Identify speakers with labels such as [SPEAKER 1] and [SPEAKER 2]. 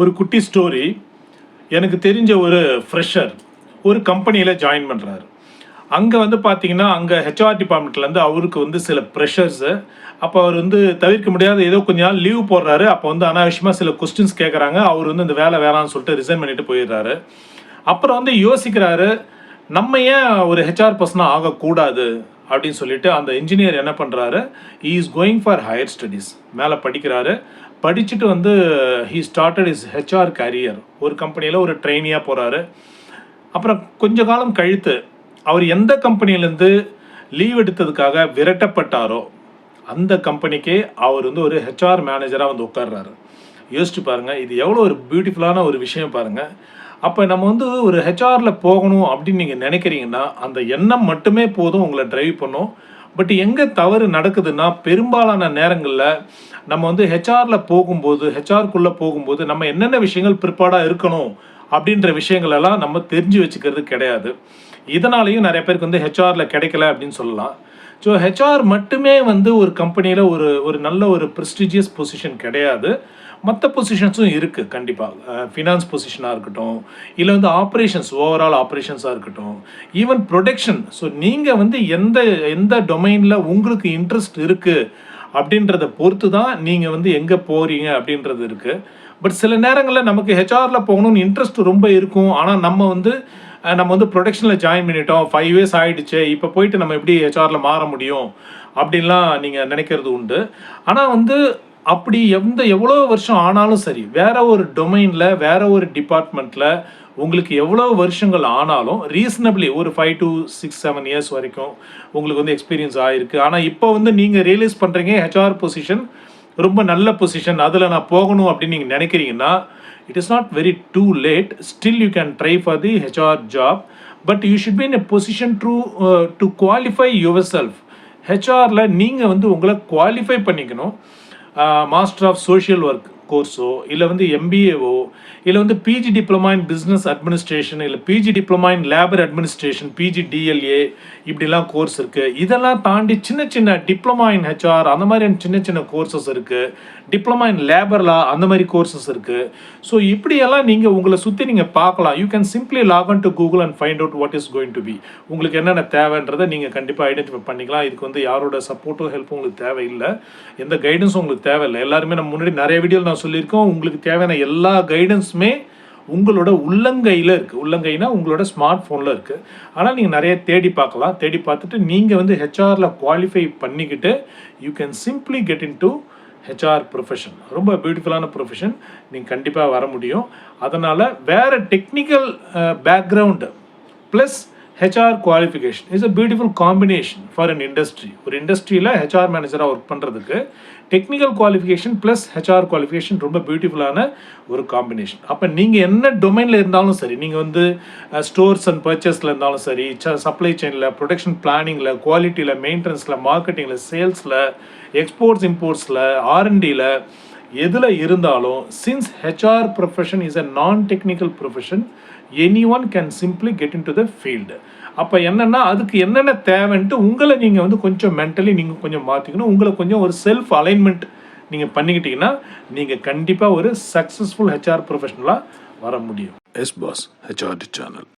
[SPEAKER 1] ஒரு குட்டி ஸ்டோரி எனக்கு தெரிஞ்ச ஒரு ஃப்ரெஷர் ஒரு கம்பெனியில் ஜாயின் பண்ணுறாரு அங்கே வந்து பார்த்தீங்கன்னா அங்கே ஹெச்ஆர் டிபார்ட்மெண்ட்லேருந்து அவருக்கு வந்து சில ப்ரெஷர்ஸு அப்போ அவர் வந்து தவிர்க்க முடியாத ஏதோ கொஞ்ச நாள் லீவ் போடுறாரு. அப்போ வந்து அனாவசியமாக சில கொஸ்டின்ஸ் கேட்குறாங்க அவர் வந்து இந்த வேலை வேணாம்னு சொல்லிட்டு ரிசைன் பண்ணிட்டு போயிடுறாரு. அப்புறம் வந்து யோசிக்கிறாரு நம்ம ஏன் ஒரு ஹெச்ஆர் பர்சனாக ஆகக்கூடாது? அப்படின்னு சொல்லிட்டு அந்த இன்ஜினியர் என்ன பண்ணுறாரு is going for higher studies மேலே படிக்கிறாரு. படிச்சுட்டு வந்து he started is HR career ஒரு கம்பெனியில் ஒரு ட்ரெயினியாக போகிறாரு அப்புறம் கொஞ்ச காலம் கழித்து அவர் எந்த கம்பெனிலேருந்து லீவ் எடுத்ததுக்காக விரட்டப்பட்டாரோ அந்த கம்பெனிக்கே அவர் வந்து ஒரு ஹெச்ஆர் மேனேஜராக வந்து உட்கார்றாரு. யோசிச்சு பாருங்கள் இது எவ்வளோ ஒரு பியூட்டிஃபுல்லான ஒரு விஷயம் பாருங்கள் அப்போ நம்ம வந்து ஒரு ஹெச்ஆரில் போகணும் அப்படின்னு நீங்கள் நினைக்கிறீங்கன்னா அந்த எண்ணம் மட்டுமே போதும் உங்களை டிரைவ் பண்ணும். பட் எங்கே தவறு நடக்குதுன்னா பெரும்பாலான நேரங்களில் நம்ம வந்து ஹெச்ஆரில் போகும்போது ஹெச்ஆர்க்குள்ளே போகும்போது நம்ம என்னென்ன விஷயங்கள் பிற்பாடாக இருக்கணும் அப்படின்ற விஷயங்களெல்லாம் நம்ம தெரிஞ்சு வச்சுக்கிறது கிடையாது. இதனாலையும் நிறைய பேருக்கு வந்து ஹெச்ஆரில் கிடைக்கல அப்படின்னு சொல்லலாம். ஸோ ஹெச்ஆர் மட்டுமே வந்து ஒரு கம்பெனியில் ஒரு ஒரு நல்ல ஒரு ப்ரெஸ்டிஜியஸ் பொசிஷன் கிடையாது. மற்ற பொசிஷன்ஸும் இருக்குது கண்டிப்பாக ஃபினான்ஸ் பொசிஷனாக இருக்கட்டும் இல்லை வந்து ஆப்ரேஷன்ஸ் ஓவரால் ஆப்ரேஷன்ஸாக இருக்கட்டும். ஈவன் ப்ரொடெக்ஷன் ஸோ நீங்கள் வந்து எந்த எந்த டொமைனில் உங்களுக்கு இன்ட்ரெஸ்ட் இருக்குது அப்படின்றத பொறுத்து தான் நீங்கள் வந்து எங்கே போகிறீங்க அப்படின்றது இருக்குது பட் சில நேரங்களில் நமக்கு ஹெச்ஆரில் போகணும்னு இன்ட்ரெஸ்ட் ரொம்ப இருக்கும். ஆனால் நம்ம வந்து நம்ம வந்து ப்ரொடெக்ஷனில் ஜாயின் பண்ணிட்டோம். ஃபைவ் இயர்ஸ் ஆகிடுச்சு இப்போ போயிட்டு நம்ம எப்படி ஹெச்ஆரில் மாற முடியும்? அப்படின்லாம் நீங்கள் நினைக்கிறது உண்டு. ஆனால் வந்து அப்படி எந்த எவ்வளோ வருஷம் ஆனாலும் சரி வேற ஒரு டொமைனில் வேற ஒரு டிபார்ட்மெண்ட்டில் உங்களுக்கு எவ்வளோ வருஷங்கள் ஆனாலும் ரீசனபிளி ஒரு five to six seven years வரைக்கும் உங்களுக்கு வந்து எக்ஸ்பீரியன்ஸ் ஆகிருக்கு ஆனால் இப்போ வந்து நீங்கள் ரியலைஸ் பண்ணுறீங்க ஹெச்ஆர் பொசிஷன் ரொம்ப நல்ல பொசிஷன் அதில் நான் போகணும் அப்படின்னு நீங்கள் நினைக்கிறீங்கன்னா it is not very too late still you can try for the HR job but you should be in a position true to qualify yourself ஹெச்ஆரில் நீங்கள் வந்து உங்களை குவாலிஃபை பண்ணிக்கணும். மாஸ்டர் ஆஃப் சோஷியல் ஒர்க் கோர்ஸோ இல்லை வந்து எம்பிஏவோ இல்லை வந்து PG diploma in business administration இல்லை PG diploma in labour administration PG DLA இப்படிலாம் கோர்ஸ் இருக்குது இதெல்லாம் தாண்டி சின்ன சின்ன டிப்ளமா இன் ஹெச்ஆர் அந்த மாதிரியான சின்ன சின்ன கோர்சஸ் இருக்குது டிப்ளமா இன் லேபர்லா அந்த மாதிரி கோர்சஸ் இருக்குது ஸோ இப்படியெல்லாம் நீங்கள் உங்களை சுற்றி நீங்கள் பார்க்கலாம். You can simply log on to Google and find out what is going to be உங்களுக்கு என்னென்ன தேவைன்றதை நீங்கள் கண்டிப்பாக ஐடென்டிஃபை பண்ணிக்கலாம். இதுக்கு வந்து யாரோட சப்போர்ட்டும் ஹெல்ப்பும் உங்களுக்கு தேவையில்லை. எந்த கைடன்ஸும் உங்களுக்கு தேவையில்லை. எல்லாருமே நம்ம முன்னாடி நிறைய வீடியோ நான் சொல்லியிருக்கோம் உங்களுக்கு தேவையான எல்லா கைடன்ஸுமே உங்களோட உள்ளங்கையில் இருக்குது உள்ளங்கைனா உங்களோட ஸ்மார்ட் ஃபோனில் இருக்குது ஆனால் நீங்கள் நிறைய தேடி பார்க்கலாம். தேடி பார்த்துட்டு நீங்கள் வந்து ஹெச்ஆரில் குவாலிஃபை பண்ணிக்கிட்டு you can simply get into HR profession ரொம்ப பியூட்டிஃபுல்லான ப்ரொஃபஷன் நீங்கள் கண்டிப்பாக வர முடியும். அதனால் வேறு technical background plus HR qualification is a beautiful combination for an industry ஒரு இண்டஸ்ட்ரியில் ஹெச்ஆர் மேனேஜராக ஒர்க் பண்ணுறதுக்கு technical qualification plus HR qualification ரொம்ப பியூட்டிஃபுல்லான ஒரு காம்பினேஷன் அப்போ நீங்கள் என்ன டொமைனில் இருந்தாலும் சரி நீங்கள் வந்து ஸ்டோர்ஸ் அண்ட் பர்ச்சேஸில் இருந்தாலும் சரி சப்ளை செயினில் ப்ரொடக்ஷன் பிளானிங்கில் குவாலிட்டியில் மெயின்டெனன்ஸில் மார்க்கெட்டிங்கில் சேல்ஸில் எக்ஸ்போர்ட்ஸ் இம்போர்ட்ஸில் ஆர்என்டியில் எதில் இருந்தாலும் since HR profession is a non technical profession any one can simply get into the field அப்போ என்னென்னா அதுக்கு என்னென்ன தேவைன்ட்டு உங்களை நீங்கள் வந்து கொஞ்சம் மென்டலி நீங்கள் கொஞ்சம் மாற்றிக்கணும் உங்களை கொஞ்சம் ஒரு செல்ஃப் அலைன்மெண்ட் நீங்கள் பண்ணிக்கிட்டீங்கன்னா நீங்கள் கண்டிப்பாக ஒரு சக்ஸஸ்ஃபுல் ஹெச்ஆர் ப்ரொஃபஷனலாக வர முடியும். S pass HRD channel